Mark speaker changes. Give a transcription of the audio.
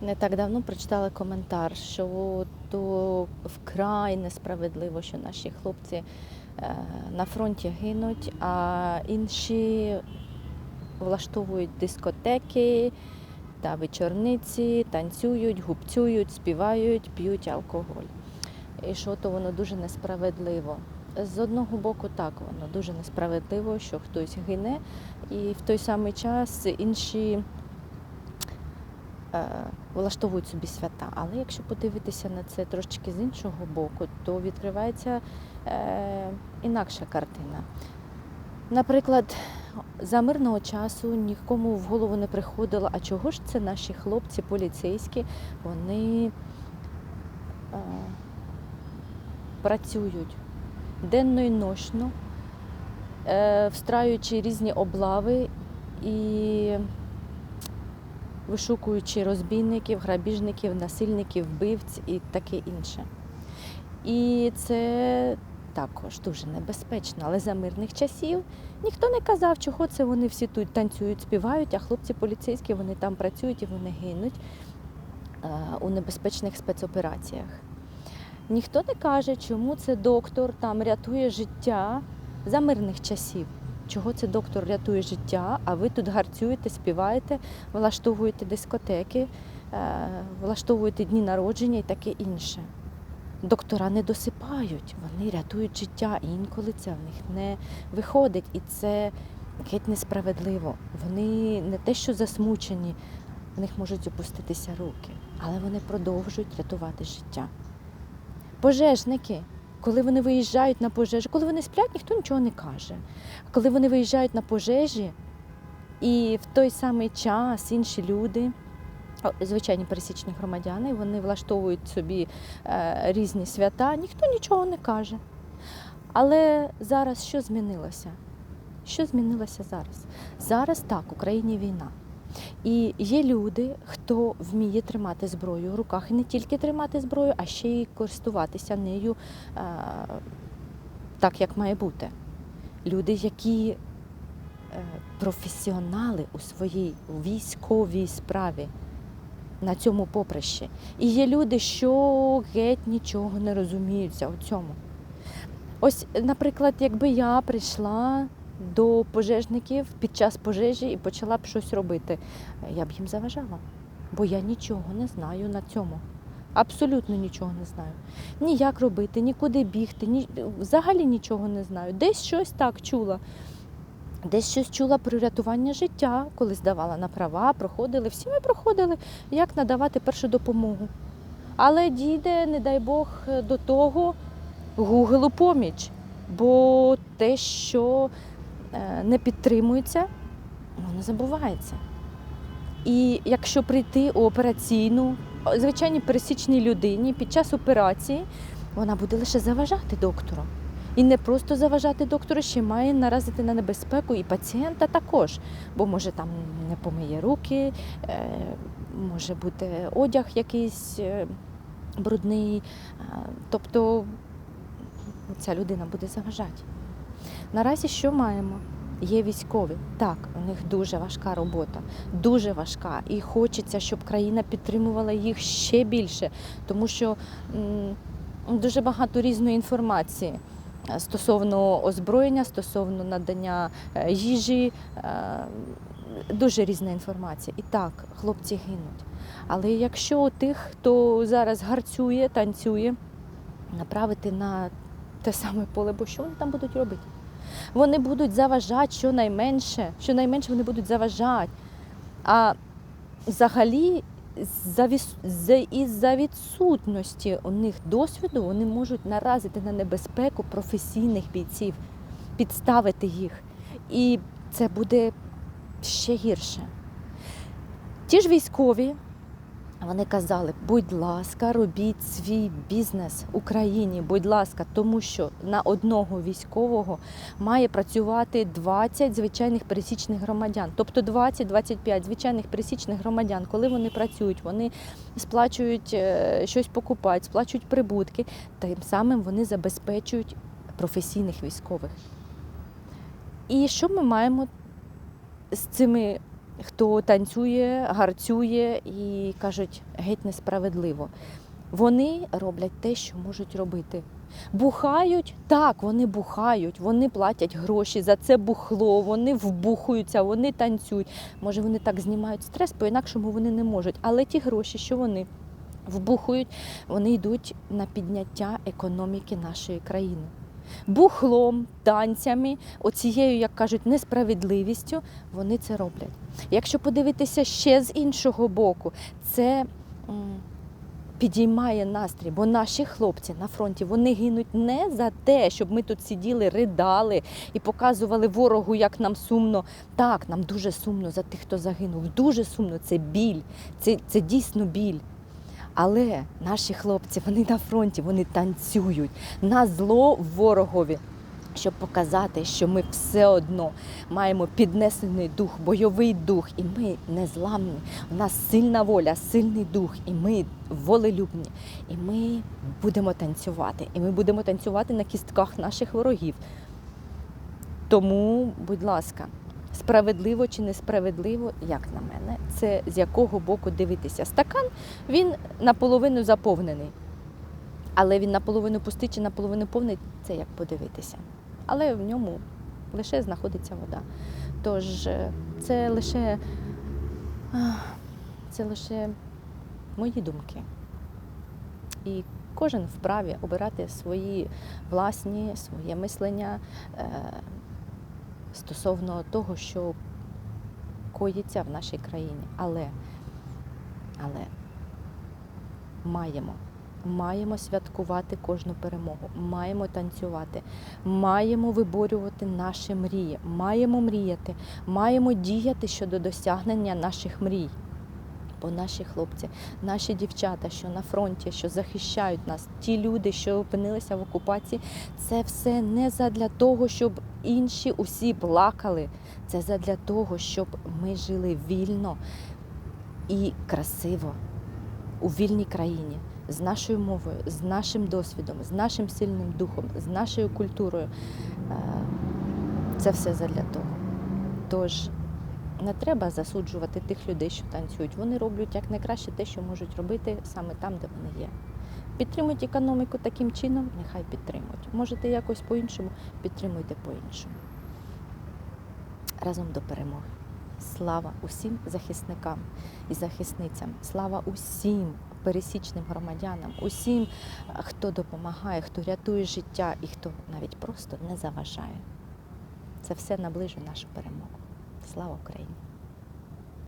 Speaker 1: Не так давно прочитала коментар, що то вкрай несправедливо, що наші хлопці е, на фронті гинуть, а інші влаштовують дискотеки та вечорниці, танцюють, гупцюють, співають, п'ють алкоголь. І що то воно дуже несправедливо. З одного боку, так воно дуже несправедливо, що хтось гине, і в той самий час інші влаштовують собі свята. Але якщо подивитися на це трошечки з іншого боку, то відкривається е, інакша картина. Наприклад, за мирного часу нікому в голову не приходило, а чого ж це наші хлопці поліцейські, вони е, працюють денно і ночно, е, встраюючи різні облави і вишукуючи розбійників, грабіжників, насильників, вбивць і таке інше. І це також дуже небезпечно. Але за мирних часів ніхто не казав, чого це вони всі тут танцюють, співають, а хлопці поліцейські вони там працюють і вони гинуть е, у небезпечних спецопераціях. Ніхто не каже, чому це доктор там рятує життя за мирних часів. Чого це доктор рятує життя, а ви тут гарцюєте, співаєте, влаштовуєте дискотеки, е, влаштовуєте дні народження і таке інше. Доктора не досипають, вони рятують життя, і інколи це в них не виходить. І це геть несправедливо. Вони не те, що засмучені, в них можуть опуститися руки, але вони продовжують рятувати життя. Пожежники, коли вони виїжджають на пожежі, коли вони сплять, ніхто нічого не каже. Коли вони виїжджають на пожежі, і в той самий час інші люди, звичайні пересічні громадяни, вони влаштовують собі е, різні свята, ніхто нічого не каже. Але зараз що змінилося? Що змінилося зараз? Зараз так, в Україні війна. І є люди, хто вміє тримати зброю в руках, і не тільки тримати зброю, а ще й користуватися нею е, так, як має бути. Люди, які е, професіонали у своїй військовій справі на цьому поприщі. І є люди, що геть нічого не розуміються у цьому. Ось, наприклад, якби я прийшла до пожежників під час пожежі і почала б щось робити, я б їм заважала, бо я нічого не знаю на цьому. Абсолютно нічого не знаю. Ні як робити, нікуди бігти, ні, взагалі нічого не знаю. Десь щось так чула. Десь щось чула про рятування життя, коли здавала на права, проходили. Всі ми проходили, як надавати першу допомогу. Але дійде, не дай Бог, до того Гуглу поміч. Бо те, що не підтримується, воно забувається. І якщо прийти у операційну, звичайній пересічній людині під час операції, вона буде лише заважати доктору. І не просто заважати доктору, ще має наразити на небезпеку і пацієнта також, бо може там не помиє руки, е, може бути одяг якийсь е, брудний. е, Тобто ця людина буде заважати. Наразі що маємо? Є військові. Так, у них дуже важка робота, дуже важка. І хочеться, щоб країна підтримувала їх ще більше, тому що дуже багато різної інформації е, стосовно озброєння, стосовно надання е, їжі. е, Дуже різна інформація. І так, хлопці гинуть. Але якщо тих, хто зараз гарцює, танцює, направити на те саме поле, бо що вони там будуть робити? Вони будуть заважати щонайменше, щонайменше вони будуть заважати. А взагалі, із-за відсутності у них досвіду вони можуть наразити на небезпеку професійних бійців, підставити їх. І це буде ще гірше. Ті ж військові, вони казали, будь ласка, робіть свій бізнес Україні, будь ласка, тому що на одного військового має працювати 20 звичайних пересічних громадян. Тобто 20-25 звичайних пересічних громадян, коли вони працюють, вони сплачують е, щось покупають, сплачують прибутки, тим самим вони забезпечують професійних військових. І що ми маємо з цими хто танцює, гарцює і кажуть геть несправедливо. Вони роблять те, що можуть робити. Бухають, так, вони бухають, вони платять гроші за це бухло, вони вбухуються, вони танцюють. Може, вони так знімають стрес, по-інакшому вони не можуть. Але ті гроші, що вони вбухують, вони йдуть на підняття економіки нашої країни. Бухлом, танцями, оцією, як кажуть, несправедливістю вони це роблять. Якщо подивитися ще з іншого боку, це підіймає настрій, бо наші хлопці на фронті вони гинуть не за те, щоб ми тут сиділи, ридали і показували ворогу, як нам сумно. Так, нам дуже сумно за тих, хто загинув. Дуже сумно. Це біль, це, це дійсно біль. Але наші хлопці, вони на фронті, вони танцюють на зло ворогові, щоб показати, що ми все одно маємо піднесений дух, бойовий дух, і ми незламні. У нас сильна воля, сильний дух, і ми волелюбні. І ми будемо танцювати. І ми будемо танцювати на кістках наших ворогів. Тому, будь ласка, справедливо чи несправедливо, як на мене, це з якого боку дивитися. Стакан він наполовину заповнений. Але він наполовину пустий чи наполовину повний це як подивитися. Але в ньому лише знаходиться вода. Тож е, це лише, це лише мої думки. І кожен вправі обирати свої власні, своє мислення е, стосовно того, що коїться в нашій країні. Але, але маємо. Маємо святкувати кожну перемогу, маємо танцювати, маємо виборювати наші мрії, маємо мріяти, маємо діяти щодо досягнення наших мрій. Бо наші хлопці, наші дівчата, що на фронті, що захищають нас, ті люди, що опинилися в окупації, це все не задля того, щоб інші усі плакали. Це задля того, щоб ми жили вільно і красиво у вільній країні з нашою мовою, з нашим досвідом, з нашим сильним духом, з нашою культурою. Е, Це все задля того. Тож не треба засуджувати тих людей, що танцюють. Вони роблять як найкраще те, що можуть робити саме там, де вони є. Підтримують економіку таким чином, нехай підтримують. Можете якось по-іншому, підтримуйте по-іншому. Разом до перемоги. Слава усім захисникам і захисницям. Слава усім пересічним громадянам, усім, хто допомагає, хто рятує життя і хто навіть просто не заважає. Це все наближує нашу перемогу. Слава Україні!